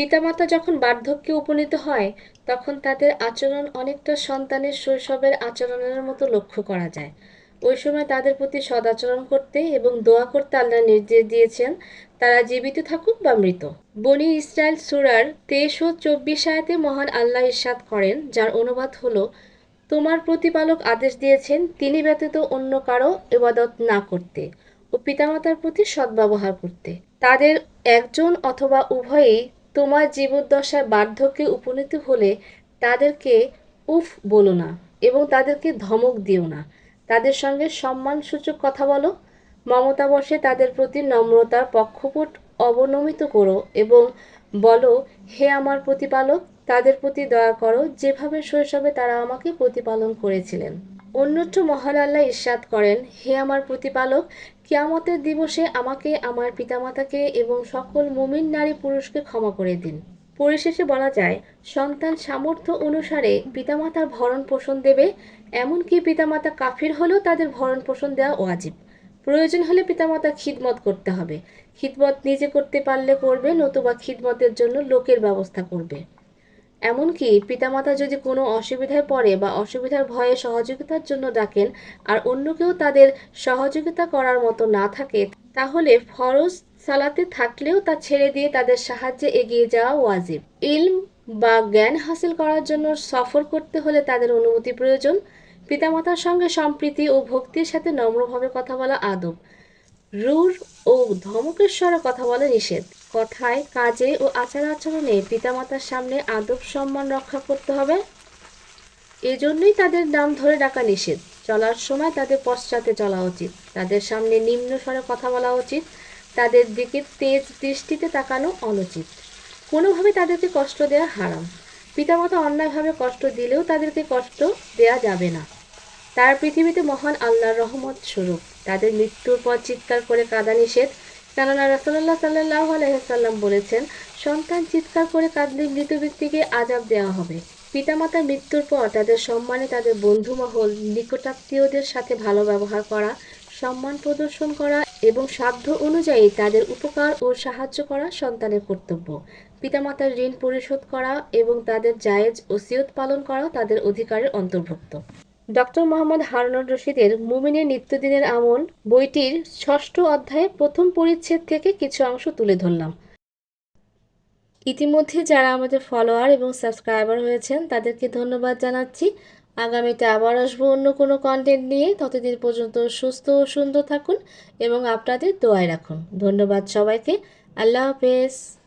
পিতামাতা যখন বার্ধক্যে উপনীত হয়, তখন তাদের আচরণ অনেকটা সন্তানের শৈশবের আচরণের মতো লক্ষ্য করা যায়। ওই সময় তাদের প্রতি সদাচরণ করতে এবং দোয়া করতে আল্লাহ নির্দেশ দিয়েছেন, তারা জীবিত থাকুক বা মৃত। বনি ইসরায়েল সুরার তেইশ ও চব্বিশ আয়াতে মহান আল্লাহ ইরশাদ করেন, যার অনুবাদ হলো, তোমার প্রতিপালক আদেশ দিয়েছেন, তিনি ব্যতীত অন্য কারও এবাদত না করতে ও পিতামাতার প্রতি সদ্ব্যবহার করতে। তাদের একজন অথবা উভয়েই তোমার জীবদ্দশায় বার্ধক্যে উপনীত হলে তাদেরকে উফ বলো না এবং তাদেরকে ধমক দিও না। তাদের সঙ্গে সম্মানসূচক কথা বলো। মমতাবশে তাদের প্রতি নম্রতার পক্ষপট অবনমিত করো এবং বলো, হে আমার প্রতিপালক, তাদের প্রতি দয়া করো। যেভাবে শৈশবে তারা আমাকে প্রতিপালন করেছিলেন। অন্যত্র মহান আল্লাহ ইরশাদ করেন, হে আমার প্রতিপালক, কিয়ামতের দিবসে আমাকে, আমার পিতামাতাকে এবং সকল মুমিন নারী পুরুষকে ক্ষমা করে দিন। পরিশেষে বলা যায়, সন্তান সামর্থ্য অনুসারে পিতামাতার ভরণ পোষণ দেবে, এমনকি পিতামাতা কাফির হলেও তাদের ভরণ পোষণ দেওয়া ওয়াজিব। প্রয়োজন হলে পিতামাতা খিদমত করতে হবে। খিদমত নিজে করতে পারলে করবে, নতুবা খিদমতের জন্য লোকের ব্যবস্থা করবে। এমনকি পিতামাতা যদি কোনো অসুবিধায় পড়ে বা অসুবিধার ভয়ে সহযোগিতার জন্য ডাকেন আর অন্য কেউ তাদের সহযোগিতা করার মতো না থাকে, তাহলে ফরজ সালাতে থাকলেও তা ছেড়ে দিয়ে তাদের সাহায্যে এগিয়ে যাওয়া ওয়াজিব। ইলম বা জ্ঞান হাসিল করার জন্য সফর করতে হলে তাদের অনুমতি প্রয়োজন। পিতামাতার সঙ্গে সম্প্রীতি ও ভক্তির সাথে নম্রভাবে কথা বলা আদব। রূঢ় ও ধমকের স্বরে কথা বলা নিষেধ। কথায়, কাজে ও আচার আচরণে পিতামাতার সামনে আদব সম্মান রক্ষা করতে হবে। এজন্যই তাদের নাম ধরে ডাকা নিষেধ। চলার সময় তাদের পশ্চাতে চলা উচিত। তাদের সামনে নিম্ন স্বরে কথা বলা উচিত। তাদের দিকে তেজ দৃষ্টিতে তাকানো অনুচিত। কোনোভাবে তাদেরকে কষ্ট দেওয়া হারাম। পিতামাতা অন্যায়ভাবে কষ্ট দিলেও তাদেরকে কষ্ট দেয়া যাবে না। তার পৃথিবীতে মহান আল্লাহর রহমত স্বরূপ। তাদের মৃত্যুর পর চিৎকার করে কাঁদা নিষেধ কেননা রাসুল্লাহ সাল্লাহ বলেছেন, সন্তান চিৎকার করে কাঁদলে মৃত ব্যক্তিকে আজাব দেওয়া হবে। পিতামাতার মৃত্যুর পর তাদের সম্মানে তাদের বন্ধু মহল নিকটাত্মীয়দের সাথে ভালো ব্যবহার করা, সম্মান প্রদর্শন করা এবং সাধ্য অনুযায়ী তাদের উপকার ও সাহায্য করা সন্তানের কর্তব্য। পিতামাতার ঋণ পরিশোধ করা এবং তাদের জায়েজ ওসিয়ত পালন করা তাদের অধিকারের অন্তর্ভুক্ত। ডক্টর মোহাম্মদ হারুনুর রশিদের মুমিনের নিত্যদিনের আমল বইটির ষষ্ঠ অধ্যায়ে প্রথম পরিচ্ছেদ থেকে কিছু অংশ তুলে ধরলাম। ইতিমধ্যে যারা আমাদের ফলোয়ার এবং সাবস্ক্রাইবার হয়েছেন, তাদেরকে ধন্যবাদ জানাচ্ছি। আগামীতে আবার আসব অন্য কোনো কন্টেন্ট নিয়ে। ততদিন পর্যন্ত সুস্থ ও সুন্দর থাকুন এবং আপনাদের দোয়ায় রাখুন। ধন্যবাদ সবাইকে। আল্লাহ হাফেজ।